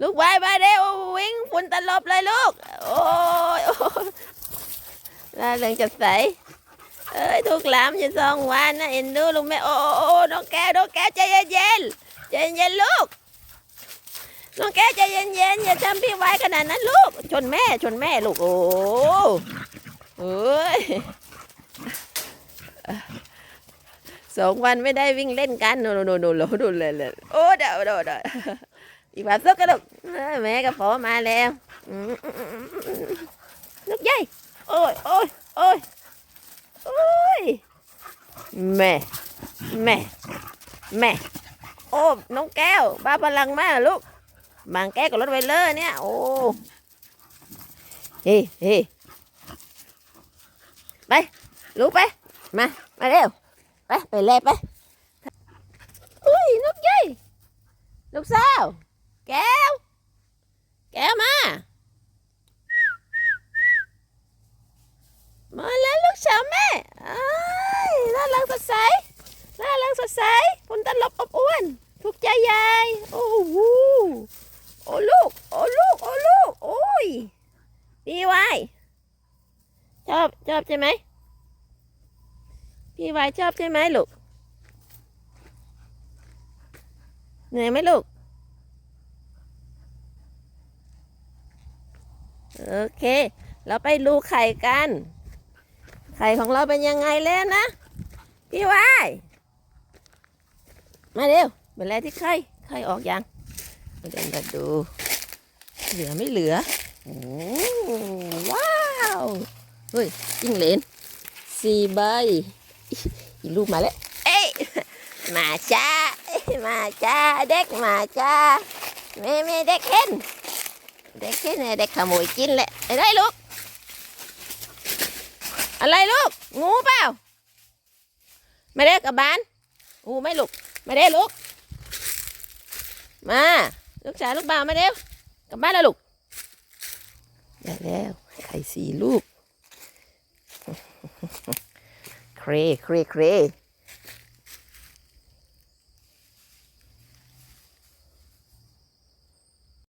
ลูกบายบายเร็ววิ่งฝุ่นตลบเลยลูก โอ้ยโอ้ยน่าเรื่องจะใสเอ้ยทุกหลามจะสองวันนะเอ็นดูลูกแม่โอ้โอ้น้องแก้วน้องแก้วใจเย็นๆใจเย็นลูกน้องแก้วใจเย็นๆอย่าทำพี่ไว้ขนาดนั้นลูก ชนแม่ชนแม่ลูกโอ้เอ้ยสองวันไม่ได้วิ่งเล่นกันโนโนโนโนโนโนเลยเลยโอ้เดี๋ยวเดี๋ยวเดี๋ยว อีกแบบซึกกันลูกแม่กับพ่อมาแล้วลูกใหญ่โอ้ยโอ้ยโอ้ยโอ้ยแม่แม่แม่โอ้น้องแก้ว บ้าพลังมากลูกบางแก้กับรถไวเลอร์เนี่ย โอ้เฮ้เฮ้ไปลูกไป มา มาเร็ว ไป ไปเล่ไป อุ้ยนกใหญ่ลูกสาว แก้ว แก้วมา มาแล้วลูกสาวแม่อ้ายน่ารักสดใส น่ารักสด ใสคุณตลบอบอ้วน ถูกใจยายโอ้โหโอ้ลูก โอ้ลูก โอ้ลูก โอ้ยพี่วายชอบชอบใช่ไหมพี่วายชอบใช่ไหมลูก เหนื่อยไหมลูก โอเค เราไปดูไข่กัน ไข่ของเราเป็นยังไงแล้วนะ พี่วาย มาเร็วเป็นไรที่ไข่ไข่ออกยังมาเดินมาดู เหลือไม่เหลือโอ้ว้าวเฮ้ยจิ้งเลนสี่ใบอีลูกมาแล้วเอ้ยมาจ้ามาจ้าเด็กมาจ้าแม่แม่เด็กเห็นเด็กเห็นเนี่ยเด็กขโมยกินแหละอะไรลูกอะไรลูกงูเปล่าไม่ได้กลับบ้านงูไม่ลูก ไม่ได้ลูก มา ลูกชายลูกบ่าวมาเด้วกลับบ้านแล้วลูกได้แล้วไข่สี่ลูก เครเครเคร